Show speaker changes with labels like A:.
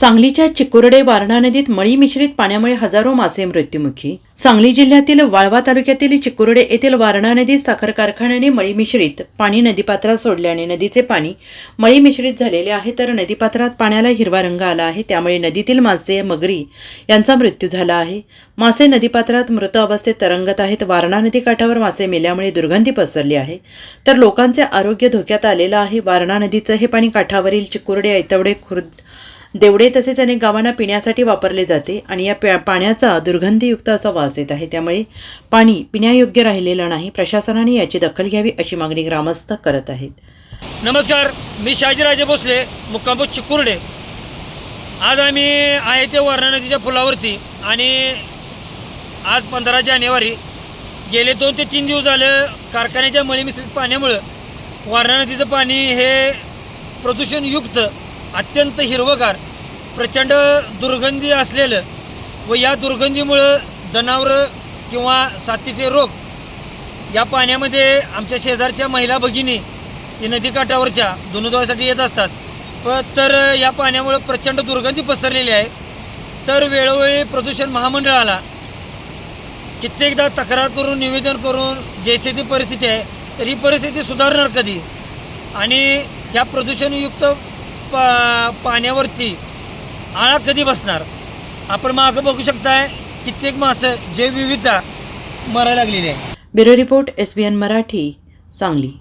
A: सांगलीच्या चिकुर्डे वारणा नदीत मळी मिश्रित पाण्यामुळे हजारो मासे मृत्युमुखी. सांगली जिल्ह्यातील वाळवा तालुक्यातील चिकुर्डे येथील वारणा नदीत साखर कारखान्याने मळी मिश्रित पाणी नदीपात्रात सोडल्याने नदीचे पाणी मळी मिश्रित झालेले आहे तर नदीपात्रात पाण्याला हिरवा रंग आला आहे. त्यामुळे नदीतील मासे मगरी यांचा मृत्यू झाला आहे. मासे नदीपात्रात मृत अवस्थेत तरंगत आहेत. वारणा नदी काठावर मासे मेल्यामुळे दुर्गंधी पसरली आहे. तर लोकांचे आरोग्य धोक्यात आलेलं आहे. वारणा नदीचं हे पाणी काठावरील चिकुर्डे ऐतवडे खुर्द देवडे तसेच अनेक गावांना पिण्यासाठी वापरले जाते आणि या प्या- पाण्याचा दुर्गंधीयुक्त असा वास येत आहे. त्यामुळे पाणी पिण्यायोग्य राहिलेलं नाही. प्रशासनाने याची दखल घ्यावी अशी मागणी ग्रामस्थ करत आहेत.
B: नमस्कार मी शहाजीराजे भोसले मुक्काम चिकुर्डे. आज आम्ही आहे ते वारणा नदीच्या पुलावरती आणि आज पंधरा जानेवारी गेले दोन ते तीन दिवस झालं कारखान्याच्या मळी मिश्रित पाण्यामुळं वारणा नदीचं पाणी हे प्रदूषणयुक्त अत्यंत हिरवगार प्रचंड दुर्गंधी असलेलं व या दुर्गंधीमुळं जनावरं किंवा साथीचे रोग या पाण्यामध्ये आमच्या शेजारच्या महिला भगिनी ही नदीकाठावरच्या धुणधुवासाठी येत असतात. प तर या पाण्यामुळं प्रचंड दुर्गंधी पसरलेली आहे. तर वेळोवेळी प्रदूषण महामंडळाला कित्येकदा तक्रार करून निवेदन करून जैसे ती परिस्थिती आहे तर ही परिस्थिती सुधारणार कधी? आणि ह्या प्रदूषणयुक्त पा पाण्यावरती आळा कधी बसणार? आपण मागं बघू शकताय कित्येक मासं जैवविविधता मरायला लागलेली आहे.
A: Bureau report S B N Marathi Sangli.